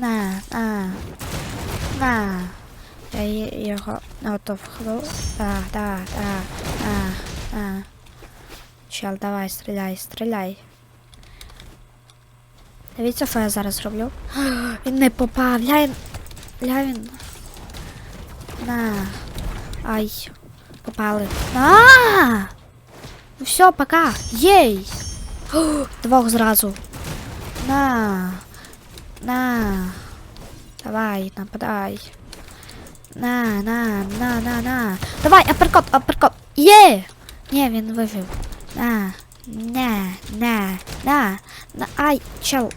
На, на. На. Я ї- його натовхну. Да, да, да. На, на. Чел, давай, стріляй, стріляй. Дивіться, що я зараз роблю. Він не попав. Ля він. На. Ай. Попали. На! Ну все, пока. Єй! Двох зразу. На. На. Давай, нападай. На, на, на, на, на. Давай, аперкот, аперкот. Є! Ні, він вижив. На. На, на, на, на. Ай, чел.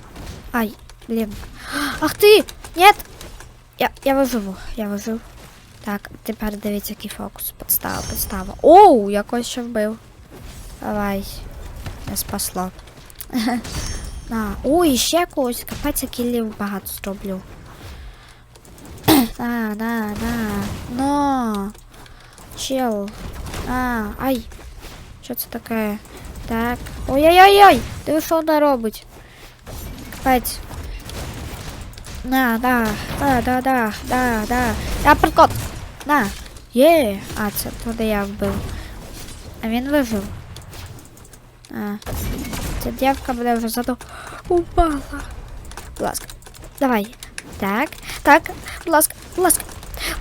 Ай, блін. Ах ти! Нет! Я, я виживу, я вижив. Так, тепер дивіться, який фокус. Подстава, подстава. Оу, якось ще вбив. Давай. Не спасло. На. Ой, ще когось. Капець, я кілів багато зроблю. На, на, на. Но. Чел. А, ай. Що це таке? Так. Ой-ой-ой-ой! Диви, що вона робить. Капець. На, да, да, да, да, да, да. Я прикот. На. Є. А, це туди я вбив. А він вижив. А. Ця дівка буде вже зато упала. Будь ласка. Давай. Так. Так. Будь ласка. Будь ласка.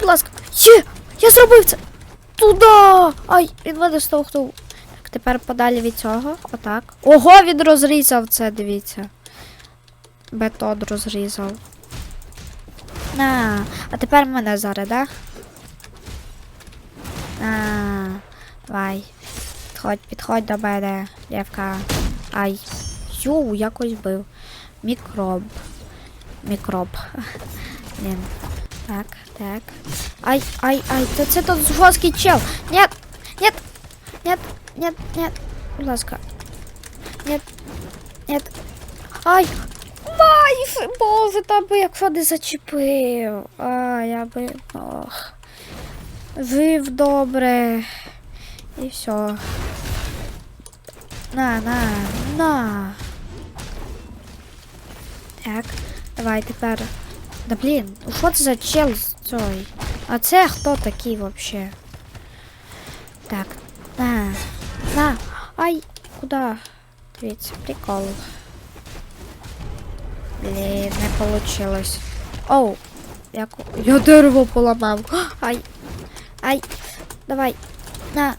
Будь ласка. Є! Я зробив це! Туда! Ай, він мене штовхнув. Так, тепер подалі від цього. Отак. Ого, він розрізав це, дивіться. Бетон розрізав. На. А тепер мене зараз, да? А, давай. Підходь, підходь до мене, дівка. Ай. Ю, якось бив. Мікроб. Мікроб. Блін. Так, так. Ай, ай, ай, це, це тут жорсткий чел. Нет, нет, нет, нет, нет. Будь ласка. Нет, нет. Ай! Ай, боже, та би якщо не зачепив. А, я би. Ох. Жив добре. І все. На, на, на. Так, давай тепер. Да блін, що це за чел цей? А це хто такий вообще? Так, на, на. Ай, куда? Дивіться, прикол. Блін, не получилось. Оу, як... Я дерево поламав. Ай, ай, давай. На,